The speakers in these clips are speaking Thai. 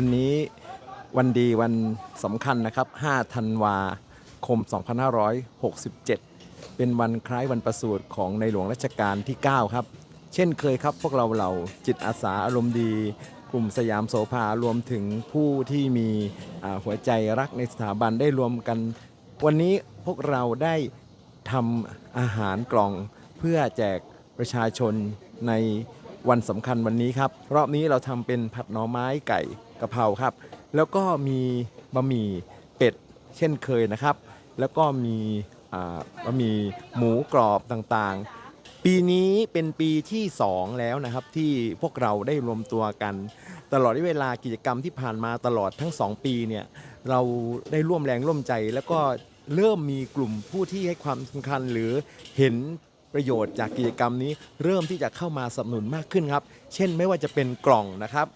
วันนี้วันดีวันสำคัญนะครับ 5 ธันวาคม 2567 เป็นวันคล้ายวันประสูติของในหลวงรัชกาลที่ 9 ครับ เช่นเคยครับ พวกเราเหล่าจิตอาสาอารมณ์ดี กลุ่มสยามโสภารวมถึงผู้ที่มีหัวใจรักในสถาบันได้รวมกัน วันนี้พวกเราได้ทำอาหารกล่องเพื่อแจกประชาชนในวันสำคัญวันนี้ครับ รอบนี้เราทำเป็นผัดหน่อไม้ไก่ กะเพราครับ แล้วก็มีบะหมี่เป็ดเช่นเคยนะครับ แล้วก็มีบะหมี่หมูกรอบต่างๆ ปีนี้เป็นปีที่ 2 แล้วนะครับ ที่พวกเราได้รวมตัวกัน ตลอดเวลากิจกรรมที่ผ่านมาตลอดทั้ง 2 ปีเนี่ยเราได้ร่วมแรงร่วมใจ แล้วก็เริ่มมีกลุ่มผู้ที่ให้ความสำคัญหรือเห็นประโยชน์จากกิจกรรมนี้เริ่มที่จะเข้ามาสนับสนุนมากขึ้นครับ เช่นไม่ว่าจะเป็นกล่องนะครับ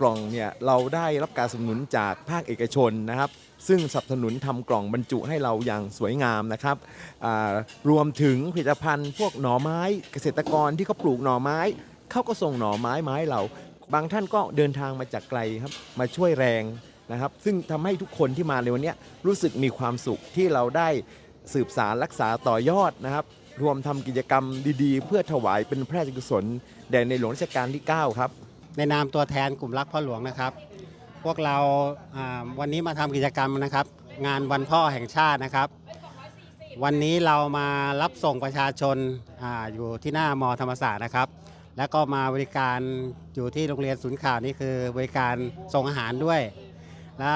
กล่องเนี่ยเราได้รับการสนับสนุนจากภาคเอกชนนะครับ ซึ่งสนับสนุนทำกล่องบรรจุให้เราอย่างสวยงามนะครับรวมถึงผลิตภัณฑ์พวกหน่อไม้เกษตรกรที่เขาปลูกหน่อไม้เขาก็ส่งหน่อไม้มาให้เรา บางท่านก็เดินทางมาจากไกลครับมาช่วยแรงนะครับ ซึ่งทำให้ทุกคนที่มาในวันนี้รู้สึกมีความสุขที่เราได้สืบสารรักษาต่อยอดนะครับ รวมทำกิจกรรมดีๆ เพื่อถวายเป็นพระราชกุศลแด่ในหลวงรัชกาลที่ 9 ครับ ในนามตัวแทนกลุ่มรักพ่อหลวงนะครับ พวกเราวันนี้มาทำกิจกรรมนะครับ งานวันพ่อแห่งชาตินะครับ วันนี้เรามารับส่งประชาชนอาอยู่ที่หน้ามอธรรมศาสตร์นะครับ แล้วก็มาบริการอยู่ที่โรงเรียนศูนย์ข่าวนี่คือบริการส่งอาหารด้วย และ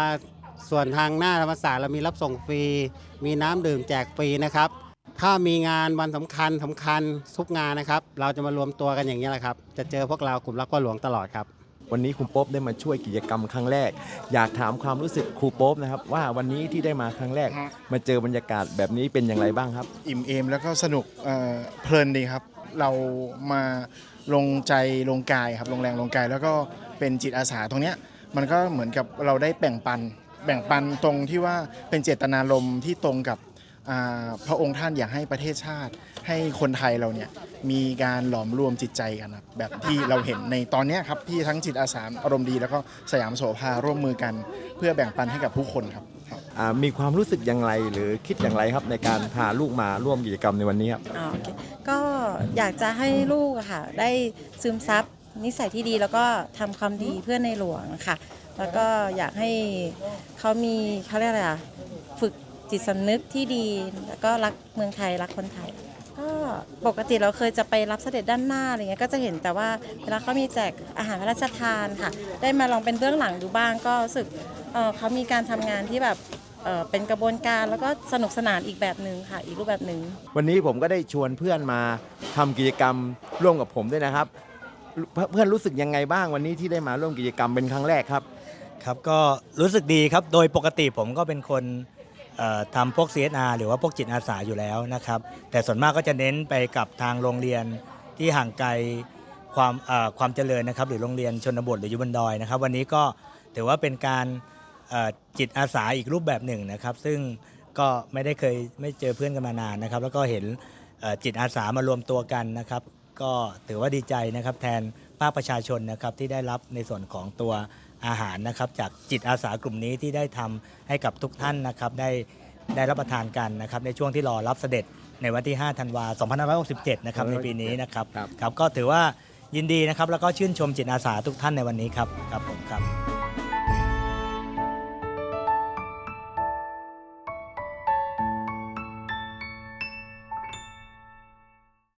ส่วนทางหน้าธรรมศาสตร์เรามีรับส่งฟรี มีน้ำดื่มแจกฟรีนะครับ ถ้ามีงานวันสำคัญสำคัญทุกงานนะครับ เราจะมารวมตัวกันอย่างนี้ยแหละครับ จะเจอพวกเรากลุ่มรักพ่อหลวงตลอดครับ วันนี้ครูโป๊บได้มาช่วยกิจกรรมครั้งแรก อยากถามความรู้สึกครูโป๊บนะครับว่าวันนี้ที่ได้มาครั้งแรกฮะมาเจอบรรยากาศแบบนี้เป็นอย่างไรบ้างครับ อิ่มเอมแล้วก็สนุกเอ่อเพลินดีครับ เรามาลงใจลงกายครับลงแรงลงกาย แล้วก็เป็นจิตอาสาตรงเนี้ยมันก็เหมือนกับเราได้แบ่งปันแบ่งปันตรงที่ว่าเป็นเจตนารมณ์ที่ตรงกับอ่า พระองค์ท่านอยากให้ประเทศชาติ ให้คนไทยเราเนี่ยมีการหลอมรวมจิตใจกันครับแบบที่เราเห็นในตอนเนี้ยครับที่ทั้งจิตอาสาอารมณ์ดี แล้วก็สยามโสภาร่วมมือกัน เพื่อแบ่งปันให้กับผู้คนครับครับอ่ามีความรู้สึกอย่างไรหรือคิดอย่างไรครับในการพาลูกมาร่วมกิจกรรมในวันนี้ครับอ๋อโอเคก็อยากจะให้ลูกอะค่ะได้ซึมซับนิสัยที่ดีแล้วก็ทำความดีเพื่อในหลวงค่ะ แล้วก็อยากให้เขามีเขาเรียกอะไรอะฝึก จิตสำนึกที่ดี แล้วก็รักเมืองไทยรักคนไทย ก็ปกติเราเคยจะไปรับเสด็จด้านหน้าอะไรเงี้ยก็จะเห็นแต่ว่าเวลาเขามีแจกอาหารพระราชทานค่ะ ได้มาลองเป็นเบื้องหลังดูบ้าง ก็รู้สึกเอ่อเขามีการทำงานที่แบบเอ่อเป็นกระบวนการแล้วก็สนุกสนานอีกแบบหนึ่งค่ะ อีกรูปแบบหนึ่ง วันนี้ผมก็ได้ชวนเพื่อนมาทำกิจกรรมร่วมกับผมด้วยนะครับ เพื่อนเพื่อนรู้สึกยังไงบ้างวันนี้ที่ได้มาร่วมกิจกรรมเป็นครั้งแรกครับ ครับก็รู้สึกดีครับ โดยปกติผมก็เป็นคนเอ่อ ทำพวก CSR หรือว่าพวกจิตอาสาอยู่แล้วนะครับ แต่ส่วนมากก็จะเน้นไปกับทางโรงเรียนที่ห่างไกลความความเจริญนะครับ หรือโรงเรียนชนบทหรืออยู่บนดอยนะครับ วันนี้ก็ถือว่าเป็นการจิตอาสาอีกรูปแบบหนึ่งนะครับ ซึ่งก็ไม่ได้เคยไม่เจอเพื่อนกันมานานนะครับ แล้วก็เห็นจิตอาสามารวมตัวกันนะครับ ก็ถือว่าดีใจนะครับแทนภาคประชาชนนะครับที่ได้รับในส่วนของตัว อาหารนะครับ จากจิตอาสากลุ่มนี้ที่ได้ทำให้กับทุกท่านนะครับได้ได้รับประทานกันนะครับในช่วงที่รอรับเสด็จในวันที่ 5 ธันวาคม 2567 นะครับในปีนี้นะครับครับครับก็ถือว่ายินดีนะครับแล้วก็ชื่นชมจิตอาสาทุกท่านในวันนี้ครับครับผมครับ